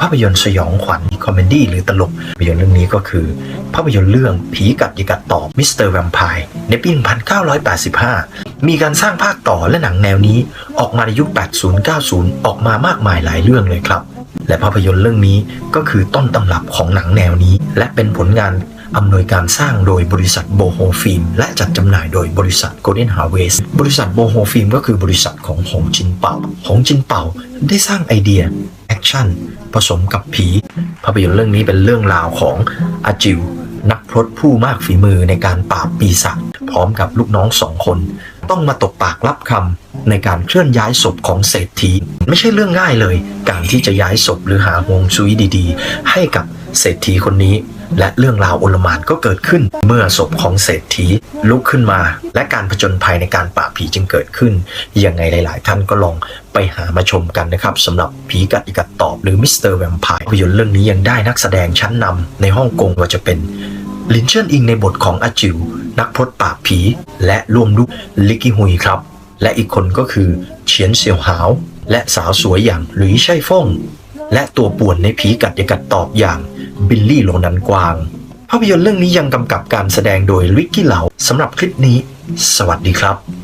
ภาพยนตร์สยองขวัญคอมเมดี้หรือตลกภาพยนตร์เรื่องนี้ก็คือ ภาพยนตร์เรื่องผีกัดยิกัดตอบมิสเตอร์แวมไพร์ในปี 1985 มีการสร้างภาคต่อและหนังแนวนี้ออกมาในยุค 80-90 ออกมามากมายหลายเรื่องเลยครับ และภาพยนตร์เรื่องนี้ก็คือต้นตำรับของหนังแนวนี้ และเป็นผลงานอำนวยการสร้างโดยบริษัทโบโฮฟิล์มและจัดจำหน่ายโดยบริษัท Golden Harvest บริษัทโบโฮฟิล์มก็คือบริษัทของหงจินเป่าหงจินเป่า ได้สร้างไอเดียแอคชั่นผสมกับผี ภาพยนตร์เรื่องนี้เป็นเรื่องราวของอาจิว นักพรตผู้มากฝีมือในการปราบปีศาจพร้อมกับลูกน้องสองคน ต้องมาตกปากรับคำในการเคลื่อนย้ายศพของเศรษฐี ไม่ใช่เรื่องง่ายเลย การที่จะย้ายศพหรือหาฮวงซุยดี ๆ ให้กับ เศรษฐีคนนี้ และเรื่องราวโอลมานก็เกิดขึ้น เมื่อศพของเศรษฐีลุกขึ้นมา และการผจญภัยในการปราบผีจึงเกิดขึ้น ยังไงหลาย ๆ ท่านก็ลองไปหามาชมกันนะครับสำหรับผีกัดอีกัดตอบหรือมิสเตอร์แวมไพร์ภาพยนตร์เรื่องนี้ยังได้นักแสดงชั้นนำในฮ่องกงว่าจะเป็นลินเชินอิงในบทของอาจิว นักพรตปราบผี และร่วมด้วยลิกกิฮุยครับ และอีกคนก็คือเฉียนเสี่ยวหาว และสาวสวยอย่างหลุยไช่ฟงและตัวป่วนในผีกัดยกัดตอบอย่าง บิลลี่โลนันกวาง ภาพยนตร์เรื่องนี้ยังกำกับการแสดงโดยลิกกี้เหลาสำหรับคลิปนี้ สวัสดีครับ